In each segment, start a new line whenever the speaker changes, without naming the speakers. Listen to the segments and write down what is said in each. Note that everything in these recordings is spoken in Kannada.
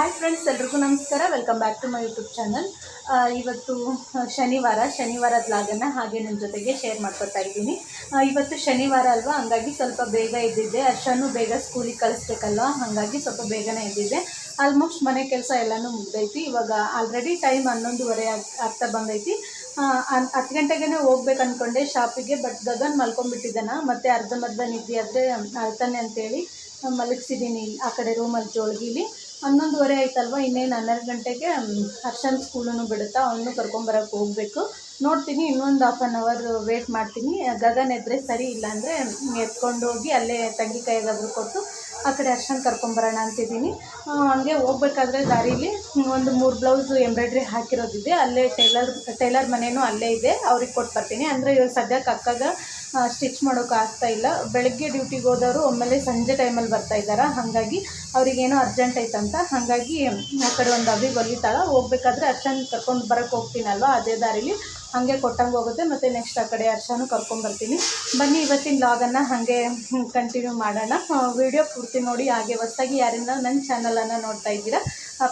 ಹಾಯ್ ಫ್ರೆಂಡ್ಸ್ ಎಲ್ರಿಗೂ ನಮಸ್ಕಾರ. Welcome back to my YouTube channel ಇವತ್ತು ಶನಿವಾರ, ಶನಿವಾರದ ಲಾಗನ್ನು ಹಾಗೆ ನಿಮ್ಮ ಜೊತೆಗೆ ಶೇರ್ ಮಾಡ್ಕೊತಾ ಇದ್ದೀನಿ. ಇವತ್ತು ಶನಿವಾರ ಅಲ್ವಾ, ಹಂಗಾಗಿ ಸ್ವಲ್ಪ ಬೇಗ ಎದ್ದಿದ್ದೆ. ಅರ್ಷನು ಬೇಗ ಸ್ಕೂಲಿಗೆ ಕಳಿಸ್ಬೇಕಲ್ವ, ಹಾಗಾಗಿ ಸ್ವಲ್ಪ ಬೇಗನೆ ಎದ್ದಿದ್ದೆ. ಆಲ್ಮೋಸ್ಟ್ ಮನೆ ಕೆಲಸ ಎಲ್ಲನೂ ಮುಗ್ದೈತಿ. ಇವಾಗ ಆಲ್ರೆಡಿ ಟೈಮ್ ಹನ್ನೊಂದುವರೆ ಆಗ್- ಆಗ್ತಾ ಬಂದೈತಿ. ಹತ್ತು ಗಂಟೆಗೆ ಹೋಗ್ಬೇಕು ಅಂದ್ಕೊಂಡೆ ಶಾಪಿಗೆ ಬಟ್ ಗಗನ್ ಮಲ್ಕೊಂಡ್ಬಿಟ್ಟಿದ್ದಾನ. ಮತ್ತೆ ಅರ್ಧಂಬರ್ಧ ನಿದ್ದೆ ಆದರೆ ಅಳ್ತಾನೆ ಅಂತೇಳಿ ಮಲಗಿಸಿದ್ದೀನಿ ಆ ಕಡೆ ರೂಮಲ್ಲಿ ಜೋಳ್ಗಿಲಿ. ಹನ್ನೊಂದುವರೆ ಆಯ್ತಲ್ವ? ಇನ್ನೇನು ಹನ್ನೆರಡು ಗಂಟೆಗೆ ಹರ್ಷನ್ ಸ್ಕೂಲನ್ನು ಬಿಡುತ್ತಾ ಅವನು ಕರ್ಕೊಂಬರಕ್ಕೆ ಹೋಗಬೇಕು. ನೋಡ್ತೀನಿ, ಇನ್ನೊಂದು ಹಾಫ್ ಆನ್ ಅವರ್ ವೇಟ್ ಮಾಡ್ತೀನಿ. ಗಗನ್ ಎದ್ರೆ ಸರಿ ಇಲ್ಲಾಂದರೆ ಎತ್ಕೊಂಡು ಹೋಗಿ ಅಲ್ಲೇ ತಂಗಿ ಕೈಗಾದ್ರು ಕೊಟ್ಟು, ಆ ಕಡೆ ಹರ್ಷನ್ ಕರ್ಕೊಂಬರೋಣ ಅಂತಿದ್ದೀನಿ. ಹಂಗೆ ಹೋಗ್ಬೇಕಾದ್ರೆ ದಾರೀಲಿ ಒಂದು ಮೂರು ಬ್ಲೌಸು ಎಂಬ್ರಾಯ್ಡ್ರಿ ಹಾಕಿರೋದಿದೆ. ಅಲ್ಲೇ ಟೈಲರ್ ಟೈಲರ್ ಮನೆಯೂ ಅಲ್ಲೇ ಇದೆ. ಅವ್ರಿಗೆ ಕೊಟ್ಟು ಬರ್ತೀನಿ. ಅಂದರೆ ಇವಾಗ ಸದ್ಯಕ್ಕೆ ಅಕ್ಕಾಗ ಸ್ಟಿಚ್ ಮಾಡೋಕೆ ಆಗ್ತಾ ಇಲ್ಲ. ಬೆಳಗ್ಗೆ ಡ್ಯೂಟಿಗೆ ಹೋದವರು ಒಮ್ಮೆಲೆ ಸಂಜೆ ಟೈಮಲ್ಲಿ ಬರ್ತಾ ಇದ್ದಾರೆ? ಹಾಗಾಗಿ ಅವರಿಗೇನೋ ಅರ್ಜೆಂಟ್ ಐತಂತ ಹಾಗಾಗಿ ಆ ಕಡೆ ಒಂದು ಅಭಿ ಬಲಿತಾಳ. ಹೋಗ್ಬೇಕಾದ್ರೆ ಅರ್ಶನ್ ಕರ್ಕೊಂಡು ಬರೋಕ್ಕೆ ಹೋಗ್ತೀನಲ್ವ? ಅದೇ ದಾರಿಲಿ ಹಾಗೆ ಕೊಟ್ಟಂಗೆ ಹೋಗುತ್ತೆ. ಮತ್ತು ನೆಕ್ಸ್ಟ್ ಆ ಕಡೆ ಅರ್ಶನು ಕರ್ಕೊಂಬರ್ತೀನಿ ಬನ್ನಿ, ಇವತ್ತಿನ ಲಾಗನ್ನು ಹಾಗೆ ಕಂಟಿನ್ಯೂ ಮಾಡೋಣ. ವಿಡಿಯೋ ಪೂರ್ತಿ ನೋಡಿ, ಹಾಗೆ ಹೊಸದಾಗಿ ಯಾರಿಂದ ನನ್ನ ಚಾನಲನ್ನು ನೋಡ್ತಾ ಇದ್ದೀರಾ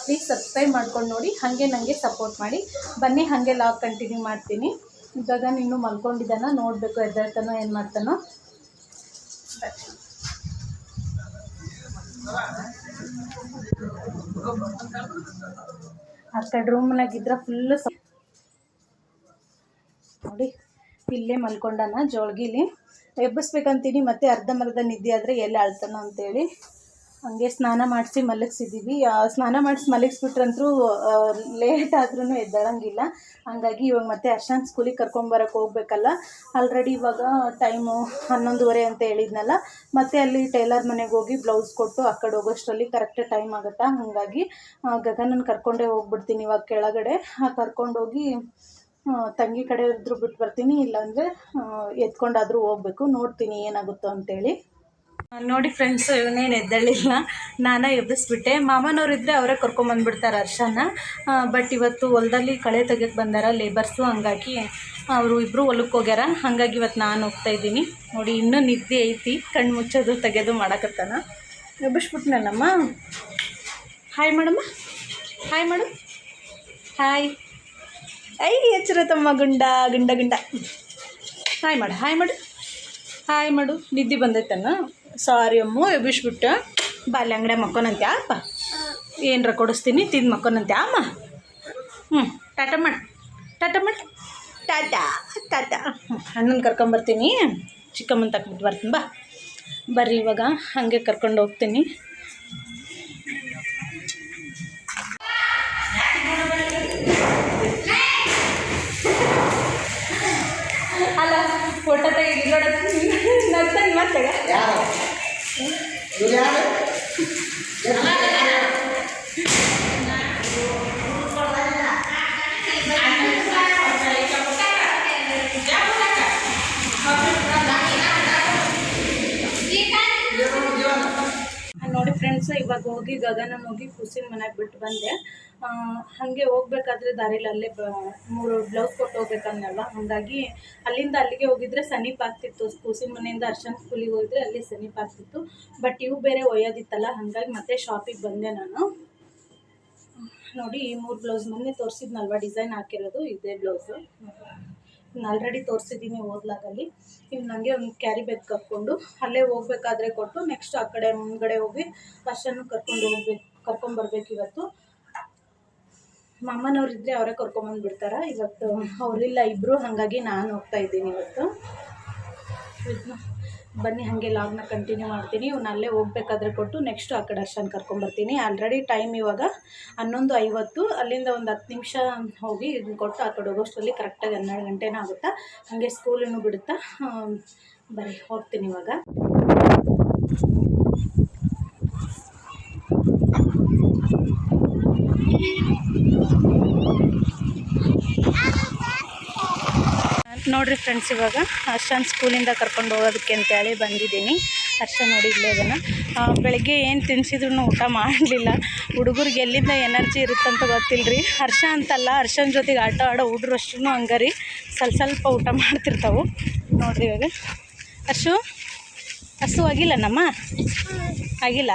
ಪ್ಲೀಸ್ ಸಬ್ಸ್ಕ್ರೈಬ್ ಮಾಡ್ಕೊಂಡು ನೋಡಿ. ಹಾಗೆ ನನಗೆ ಸಪೋರ್ಟ್ ಮಾಡಿ. ಬನ್ನಿ, ಹಾಗೆ ಲಾಗ್ ಕಂಟಿನ್ಯೂ ಮಾಡ್ತೀನಿ. ಗಗನ್ ನೀನು ಮಲ್ಕೊಂಡಿದ್ದಾನ, ನೋಡಬೇಕು ಎದ್ದಾಡ್ತಾನೋ ಏನು ಮಾಡ್ತಾನೋ. ಆ ಕಡೆ ರೂಮ್ನಾಗಿದ್ರೆ ಫುಲ್ಲು ನೋಡಿ, ಇಲ್ಲೇ ಮಲ್ಕೊಂಡಾನ ಜೋಳ್ಗಿಲಿ. ಎಬ್ಬಿಸ್ಬೇಕಂತೀನಿ, ಮತ್ತೆ ಅರ್ಧ ಅರ್ಧಂಬರ್ಧ ನಿದ್ದೆ ಆದರೆ ಎಲ್ಲಿ ಅಳ್ತಾನೋ ಅಂತೇಳಿ. ಹಂಗೆ ಸ್ನಾನ ಮಾಡಿಸಿ ಮಲಗಿಸಿದ್ದೀವಿ ಸ್ನಾನ ಮಾಡಿಸಿ ಮಲಗಿಸ್ಬಿಟ್ರಂತೂ ಲೇಟ್ ಆದ್ರೂ ಎದ್ದೇಳಂಗಿಲ್ಲ. ಹಂಗಾಗಿ ಇವಾಗ ಮತ್ತೆ ಅರ್ಶಾನ್ ಸ್ಕೂಲಿಗೆ ಕರ್ಕೊಂಬರಕ್ಕೆ ಹೋಗ್ಬೇಕಲ್ಲ. ಆಲ್ರೆಡಿ ಇವಾಗ ಟೈಮು ಹನ್ನೊಂದುವರೆ ಅಂತ ಹೇಳಿದ್ನಲ್ಲ. ಮತ್ತೆ ಅಲ್ಲಿ ಟೈಲರ್ ಮನೆಗೆ ಹೋಗಿ ಬ್ಲೌಸ್ ಕೊಟ್ಟು ಆ ಕಡೆ ಹೋಗೋಷ್ಟರಲ್ಲಿ ಕರೆಕ್ಟ್ ಟೈಮ್ ಆಗುತ್ತಾ? ಹಾಗಾಗಿ ಗಗನನ್ನು ಕರ್ಕೊಂಡೇ ಹೋಗ್ಬಿಡ್ತೀನಿ ಇವಾಗ ಕೆಳಗಡೆ. ಕರ್ಕೊಂಡೋಗಿ ತಂಗಿ ಕಡೆ ಇದ್ರೂ ಬಿಟ್ಟು ಬರ್ತೀನಿ, ಇಲ್ಲಾಂದರೆ ಎತ್ಕೊಂಡಾದರೂ ಹೋಗ್ಬೇಕು. ನೋಡ್ತೀನಿ ಏನಾಗುತ್ತೋ ಅಂತೇಳಿ. ನೋಡಿ ಫ್ರೆಂಡ್ಸ್ ಇವನೇನು ಎದ್ದೇಳಿಲ್ಲ. ನಾನೇ ಎಬ್ಬಿಸ್ಬಿಟ್ಟೆ. ಮಾಮನವ್ರು ಇದ್ದರೆ ಅವರೇ ಕರ್ಕೊಂಬಂದ್ಬಿಡ್ತಾರೆ ಅರ್ಶನ ಬಟ್ ಇವತ್ತು ಹೊಲದಲ್ಲಿ ಕಳೆ ತೆಗೆಯಕ್ಕೆ ಬಂದಾರ ಲೇಬರ್ಸು ಹಂಗಾಗಿ ಅವರು ಇಬ್ಬರು ಹೊಲಕ್ಕೆ ಹೋಗ್ಯಾರ. ಹಾಗಾಗಿ ಇವತ್ತು ನಾನು ಹೋಗ್ತಾ ಇದ್ದೀನಿ. ನೋಡಿ, ಇನ್ನೂ ನಿದ್ದೆ ಐತಿ. ಕಣ್ಣು ಮುಚ್ಚೋದು, ತೆಗೆದು ಮಾಡಕತ್ತಾನ. ಎಬ್ಬಿಸ್ಬಿಟ್ನಲ್ಲಮ್ಮ? ಹಾಯ್ ಮಾಡಮ್ಮ ಹಾಯ್ ಮಾಡು ಹಾಯ್ ಐ ಎಚ್ಚರ ತಮ್ಮ ಗುಂಡ ಗುಂಡ ಗುಂಡ. ಹಾಯ್ ಮಾಡು ಹಾಯ್ ಮಾಡು ಹಾಯ್ ಮಾಡು ನಿದ್ದೆ ಬಂದೈತನ? ಸಾರಿ ಅಮ್ಮ ಎಬ್ಬಿಸ್ಬಿಟ್ಟ. ಬಾಲ್ಯ ಅಂಗಡಿ ಮಕ್ಕೊನಂತೆ ಅಪ್ಪ ಏನರ ಕೊಡಿಸ್ತೀನಿ ತಿಂದು ಮಕ್ಕೊನಂತೆ ಅಮ್ಮ ಹ್ಞೂ ಟಾಟಾ ಮಾಡು. ಟಾಟಾ ಮಾಡು. ಟಾಟಾ ಟಾಟಾ. ಹ್ಞೂ ಅಣ್ಣನ ಕರ್ಕೊಂಬರ್ತೀನಿ. ಚಿಕ್ಕಮ್ಮನ ತಕ್ಬಿಟ್ಟು ಬರ್ತೀನಿ ಬಾ. ಬರ್ರಿ ಇವಾಗ ಹಾಗೆ ಕರ್ಕೊಂಡು ಹೋಗ್ತೀನಿ. ಅಲ್ಲ ಫೋಟೋ ತೆಗಿ ನಗ್ತಾನೆ ಮತ್ತೆ ನೋಡಿ ಫ್ರೆಂಡ್ಸ್ ಇವಾಗ ಹೋಗಿ ಗಗನ ಹೋಗಿ ಕೂಸಿನ ಮನೆಗೆ ಬಿಟ್ಟು ಬಂದೆ. ಆ, ಹಾಗೆ ಹೋಗ್ಬೇಕಾದ್ರೆ ದಾರಿಲಿ ಅಲ್ಲೇ ಮೂರು ಬ್ಲೌಸ್ ಕೊಟ್ಟು ಹೋಗ್ಬೇಕನ್ನಲ್ವ ಹಾಗಾಗಿ ಅಲ್ಲಿಂದ ಅಲ್ಲಿಗೆ ಹೋಗಿದ್ರೆ ಸಮೀಪ ಆಗ್ತಿತ್ತು. ಕೂಸಿನ ಮನೆಯಿಂದ ಅರ್ಶನ್ ಸ್ಕೂಲಿಗೆ ಹೋಗಿದ್ರೆ ಅಲ್ಲಿ ಸಮೀಪ ಆಗ್ತಿತ್ತು. ಬಟ್ ಇವು ಬೇರೆ ಒಯ್ಯೋದಿತ್ತಲ್ಲ, ಹಾಗಾಗಿ ಮತ್ತೆ ಶಾಪಿಗೆ ಬಂದೆ ನಾನು. ನೋಡಿ, ಈ ಮೂರು ಬ್ಲೌಸ್ ಮೊನ್ನೆ ತೋರಿಸಿದ್ನಲ್ವ ಡಿಸೈನ್ ಹಾಕಿರೋದು, ಇದೇ ಬ್ಲೌಸು ಆಲ್ರೆಡಿ ತೋರಿಸಿದ್ದೀನಿ ಓದ್ಲಾಗಲ್ಲಿ ಇನ್ನು ನನಗೆ ಒಂದು ಕ್ಯಾರಿ ಬ್ಯಾಗ್ ಕರ್ಕೊಂಡು ಅಲ್ಲೇ ಹೋಗ್ಬೇಕಾದ್ರೆ ಕೊಟ್ಟು ನೆಕ್ಸ್ಟ್ ಆ ಕಡೆ ಮುಂದ್ಗಡೆ ಹೋಗಿ ಅಷ್ಟನ್ನು ಕರ್ಕೊಂಡು ಹೋಗ್ಬೇಕು ಕರ್ಕೊಂಡ್ಬರ್ಬೇಕಿವತ್ತು ಮಾಮನವ್ರು ಇದ್ದರೆ ಅವರೇ ಕರ್ಕೊಂಬಂದು ಬಿಡ್ತಾರೆ. ಇವತ್ತು ಅವರಿಲ್ಲ ಇಬ್ಬರು ಹಾಗಾಗಿ ನಾನು ಹೋಗ್ತಾ ಇದ್ದೀನಿ ಇವತ್ತು. ಬನ್ನಿ, ಹಾಗೆ ಲಾಗ್ನ ಕಂಟಿನ್ಯೂ ಮಾಡ್ತೀನಿ. ಇವ್ನ ಅಲ್ಲೇ ಹೋಗ್ಬೇಕಾದ್ರೆ ಕೊಟ್ಟು ನೆಕ್ಸ್ಟು ಆ ಕಡೆ ಅಷ್ಟನ್ನು ಕರ್ಕೊಂಬರ್ತೀನಿ ಆಲ್ರೆಡಿ ಟೈಮ್ ಇವಾಗ ಹನ್ನೊಂದು ಐವತ್ತು. ಅಲ್ಲಿಂದ ಒಂದು ಹತ್ತು ನಿಮಿಷ ಹೋಗಿ ಇದನ್ನ ಕೊಟ್ಟು ಆ ಕಡೆ ಹೋಗೋಷ್ಟರಲ್ಲಿ ಕರೆಕ್ಟಾಗಿ ಹನ್ನೆರಡು ಗಂಟೆನ ಆಗುತ್ತಾ? ಹಾಗೆ ಸ್ಕೂಲನ್ನು ಬಿಡುತ್ತಾ? ಬರೀ ಹೋಗ್ತೀನಿ ಇವಾಗ. ನೋಡ್ರಿ ಫ್ರೆಂಡ್ಸ್ ಇವಾಗ ಹರ್ಷನ್ ಸ್ಕೂಲಿಂದ ಕರ್ಕೊಂಡು ಹೋಗೋದಕ್ಕೆ ಅಂತೇಳಿ ಬಂದಿದ್ದೀನಿ. ಹರ್ಷ ನೋಡಿ ಇಲ್ಲೇ ಇದನ್ನು ಬೆಳಗ್ಗೆ ಏನು ತಿನ್ಸಿದ್ರು ಊಟ ಮಾಡಲಿಲ್ಲ. ಹುಡುಗರಿಗೆ ಎಲ್ಲಿಂದ ಎನರ್ಜಿ ಇರುತ್ತಂತ ಗೊತ್ತಿಲ್ಲ ರೀ ಹರ್ಷ ಅಂತಲ್ಲ ಹರ್ಷನ ಜೊತೆಗೆ ಆಟ ಆಡೋ ಹುಡುಗರು ಅಷ್ಟು ರೀ ಸ್ವಲ್ಪ ಸ್ವಲ್ಪ ಊಟ ಮಾಡ್ತಿರ್ತಾವೆ. ನೋಡಿರಿ ಇವಾಗ. ಹರ್ಷು ಹಸು ಆಗಿಲ್ಲ ನಮ್ಮ? ಆಗಿಲ್ಲ?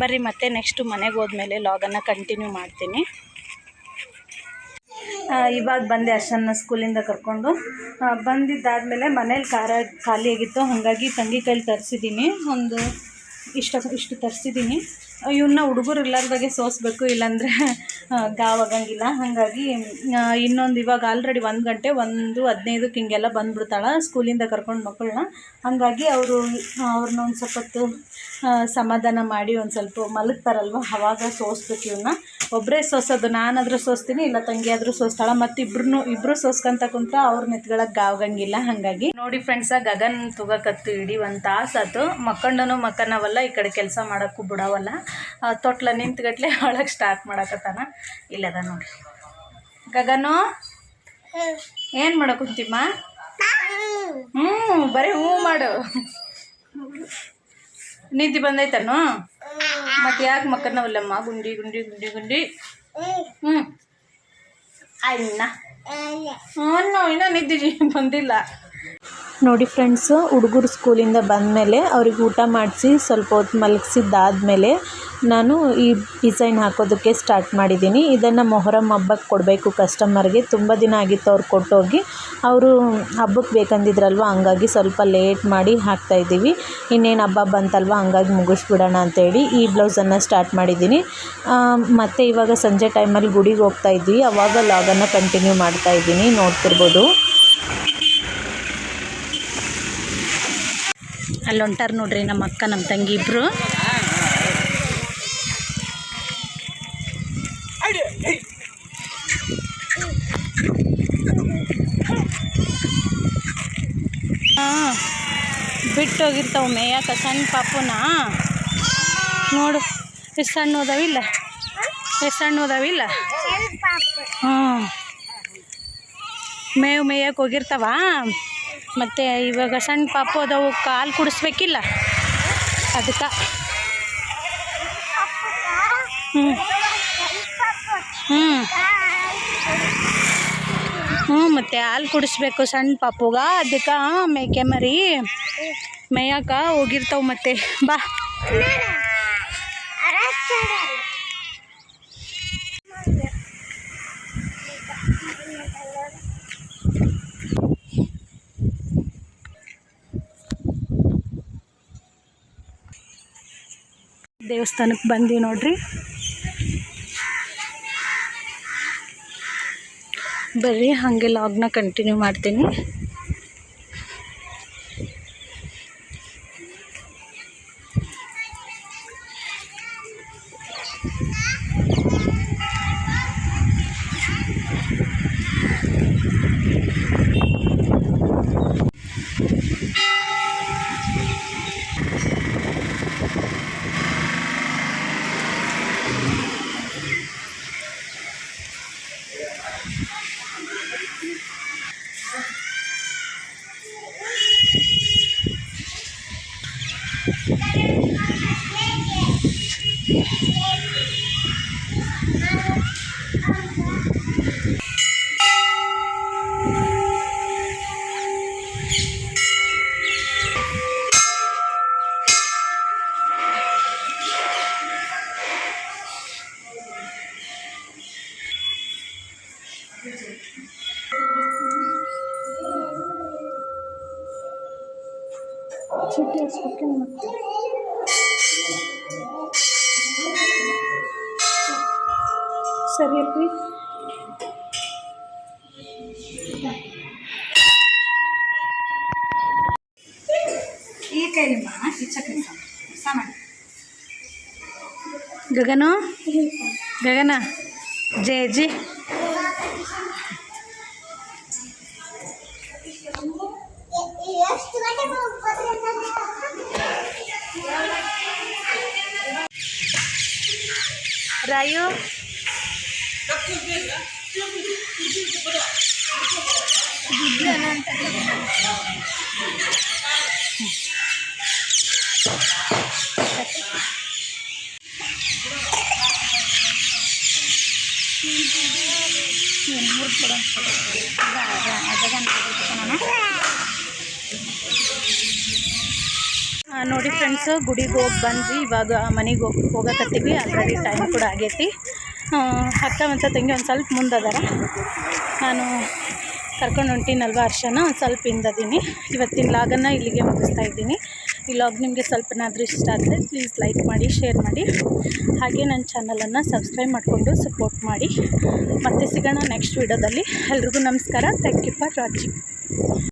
ಬರ್ರಿ ಮತ್ತೆ ನೆಕ್ಸ್ಟು ಮನೆಗೆ ಹೋದ್ಮೇಲೆ ಲಾಗನ್ನು ಕಂಟಿನ್ಯೂ ಮಾಡ್ತೀನಿ. ಇವಾಗ ಬಂದೆ ಅರ್ಶನ ಸ್ಕೂಲಿಂದ ಕರ್ಕೊಂಡು. ಬಂದಿದ್ದಾದಮೇಲೆ ಮನೇಲಿ ಖಾರ ಖಾಲಿಯಾಗಿತ್ತು ಹಾಗಾಗಿ ತಂಗಿ ಕೈಲಿ ತರಿಸಿದ್ದೀನಿ. ಒಂದು ಇಷ್ಟ, ಇಷ್ಟು ತರಿಸಿದ್ದೀನಿ. ಇವನ್ನ ಹುಡುಗರು ಇಲ್ಲಾರ್ದಾಗೆ ಸೋಸ್ಬೇಕು, ಇಲ್ಲಾಂದರೆ ಗಾವಾಗಂಗಿಲ್ಲ ಹಾಗಾಗಿ ಇನ್ನೊಂದು ಇವಾಗ ಆಲ್ರೆಡಿ ಒಂದು ಗಂಟೆ, ಒಂದು ಹದಿನೈದಕ್ಕೆ ಹಿಂಗೆಲ್ಲ ಬಂದ್ಬಿಡ್ತಾಳೆ, ಸ್ಕೂಲಿಂದ ಕರ್ಕೊಂಡು ಮಕ್ಕಳನ್ನ ಹಾಗಾಗಿ ಅವರು ಅವ್ರನ್ನ ಒಂದು ಸ್ವಲ್ಪ ಹೊತ್ತು ಸಮಾಧಾನ ಮಾಡಿ ಒಂದು ಸ್ವಲ್ಪ ಮಲಗ್ತಾರಲ್ವ, ಅವಾಗ ಸೋಸ್ಬೇಕು ಇವನ್ನ ಒಬ್ಬರೇ ಸೋಸೋದು, ನಾನಾದರೂ ಸೋಸ್ತೀನಿ, ಇಲ್ಲ ತಂಗಿ ಆದರೂ ಸೋಸ್ತಾಳೆ, ಮತ್ತು ಇಬ್ರು ಇಬ್ಬರು ಸೋಸ್ಕೊಂತ ಕುಂತ ಅವ್ರ ನೆತ್ಗಳಕ್ಕೆ ಗಾವಗಂಗಿಲ್ಲ ಹಾಗಾಗಿ. ನೋಡಿ ಫ್ರೆಂಡ್ಸ ಗಗನ್ ತುಗಕತ್ತು ಇಡೀ ಒಂದು ತಾಸಾತು. ಮಕ್ಕಂಡನು ಮಕ್ಕನವಲ್ಲ, ಈ ಕಡೆ ಕೆಲಸ ಮಾಡೋಕ್ಕೂ ಬಿಡವಲ್ಲ. ತೊಟ್ಲ ನಿಂತ್ಗಟ್ಲೆ ಒಳಗೆ ಸ್ಟಾರ್ಟ್ ಮಾಡಕತ್ತಾನ. ಇಲ್ಲದ ನೋಡಿ ಗಗನು? ಏನು ಮಾಡೋ ಕುಂತಿಮ್ಮ? ಹ್ಞೂ ಬರೀ ಹ್ಞೂ ಮಾಡು. ನಿದ್ದೆ ಬಂದೈತನು? ಮತ್ತೆ ಯಾಕೆ ಮಕ್ಕನವಲ್ಲಮ್ಮ? ಗುಂಡಿ ಗುಂಡಿ ಗುಂಡಿ ಗುಂಡಿ. ಹ್ಞೂ ಅಣ್ಣ. ಹ್ಞೂ ಇನ್ನೂ ನಿದ್ದೆ ಬಂದಿಲ್ಲ. ನೋಡಿ ಫ್ರೆಂಡ್ಸು, ಹುಡುಗರು ಸ್ಕೂಲಿಂದ ಬಂದಮೇಲೆ ಅವ್ರಿಗೆ ಊಟ ಮಾಡಿಸಿ ಸ್ವಲ್ಪ ಹೊತ್ತು ಮಲಗಿಸಿದ್ದಾದಮೇಲೆ ನಾನು ಈ ಡಿಸೈನ್ ಹಾಕೋದಕ್ಕೆ ಸ್ಟಾರ್ಟ್ ಮಾಡಿದ್ದೀನಿ. ಇದನ್ನು ಮೊಹರಂ ಹಬ್ಬಕ್ಕೆ ಕೊಡಬೇಕು ಕಸ್ಟಮರ್ಗೆ. ತುಂಬ ದಿನ ಆಗಿತ್ತು ಅವ್ರು ಕೊಟ್ಟೋಗಿ. ಅವರು ಹಬ್ಬಕ್ಕೆ ಬೇಕಂದಿದ್ರಲ್ವ, ಹಂಗಾಗಿ ಸ್ವಲ್ಪ ಲೇಟ್ ಮಾಡಿ ಹಾಕ್ತಾಯಿದ್ದೀವಿ ಇನ್ನೇನು ಹಬ್ಬ ಬಂತಲ್ವ, ಹಂಗಾಗಿ ಮುಗಿಸ್ಬಿಡೋಣ ಅಂತೇಳಿ ಈ ಬ್ಲೌಸನ್ನು ಸ್ಟಾರ್ಟ್ ಮಾಡಿದ್ದೀನಿ. ಮತ್ತು ಇವಾಗ ಸಂಜೆ ಟೈಮಲ್ಲಿ ಗುಡಿಗೆ ಹೋಗ್ತಾ ಇದ್ವಿ. ಅವಾಗ ಲಾಗನ್ನು ಕಂಟಿನ್ಯೂ ಮಾಡ್ತಾಯಿದ್ದೀನಿ ನೋಡ್ತಿರ್ಬೋದು. ಅಲ್ಲಿ ಹೊಂಟಾರ ನೋಡ್ರಿ ನಮ್ಮ ಅಕ್ಕ, ನಮ್ಮ ತಂಗಿ ಇಬ್ಬರು ಬಿಟ್ಟು ಹೋಗಿರ್ತಾವ ಮೇಯಕ ಸಣ್ಣ ಪಾಪುನ? ನೋಡು, ಎಷ್ಟು ಸಣ್ಣ ಹೋದಾವಿಲ್ಲ ಎಷ್ಟು ಸಣ್ಣ ಹೋದಾವಿಲ್ಲ ಹ್ಞೂ ಮೇವು ಮೇಯಕ್ಕೆ ಹೋಗಿರ್ತಾವ? ಮತ್ತು ಇವಾಗ ಸಣ್ಣ ಪಾಪು ಅದಾವು ಕಾಲು ಕುಡಿಸ್ಬೇಕಿಲ್ಲ ಅದಕ್ಕೆ ಹ್ಞೂ ಹ್ಞೂ ಹ್ಞೂ ಮತ್ತು ಹಾಲು ಕುಡಿಸ್ಬೇಕು ಸಣ್ಣ ಪಾಪುಗ ಅದಕ್ಕೆ ಮೇಕೆ ಮರಿ ಮೇಯಕ ಹೋಗಿರ್ತಾವ ಮತ್ತೆ ಬಾ ದೇವಸ್ಥಾನಕ್ಕೆ ಬಂದೀವಿ ನೋಡ್ರಿ. ಬರ್ರಿ ಹಾಗೆ ಲಾಗ್ನ ಕಂಟಿನ್ಯೂ ಮಾಡ್ತೀನಿ. Thank you. ಮತ್ತೆ ಸರಿ ಅಪ್ಪಿ
ಈ
Rayu Ya, murid-murid. Ya. ನೋಡಿ ಫ್ರೆಂಡ್ಸ್ ಗುಡಿಗೆ ಹೋಗಿ ಬಂದ್ವಿ. ಇವಾಗ ಮನೆಗೆ ಹೋಗಿ, ಹೋಗಕತ್ತೀವಿ. ಆಲ್ರೆಡಿ ಟೈಮ್ ಕೂಡ ಆಗೈತಿ. ಅಕ್ಕ ಮತ್ತು ತಂಗಿ ಒಂದು ಸ್ವಲ್ಪ ಮುಂದದಾರ ನಾನು ಕರ್ಕೊಂಡು ಹೊಂಟೀನಲ್ವ ಅರ್ಶನ ಒಂದು ಸ್ವಲ್ಪ ಹಿಂದದೀನಿ ಇವತ್ತಿನ ಲಾಗನ್ನು ಇಲ್ಲಿಗೆ ಮುಗಿಸ್ತಾ ಇದ್ದೀನಿ. ಈ ಲಾಗ್ ನಿಮಗೆ ಸ್ವಲ್ಪನಾದರೂ ಇಷ್ಟ ಆದರೆ ಪ್ಲೀಸ್ ಲೈಕ್ ಮಾಡಿ ಶೇರ್ ಮಾಡಿ. ಹಾಗೆ ನನ್ನ ಚಾನಲನ್ನು ಸಬ್ಸ್ಕ್ರೈಬ್ ಮಾಡಿಕೊಂಡು ಸಪೋರ್ಟ್ ಮಾಡಿ. ಮತ್ತೆ ಸಿಗೋಣ ನೆಕ್ಸ್ಟ್ ವೀಡಿಯೋದಲ್ಲಿ ಎಲ್ರಿಗೂ ನಮಸ್ಕಾರ. Thank you for watching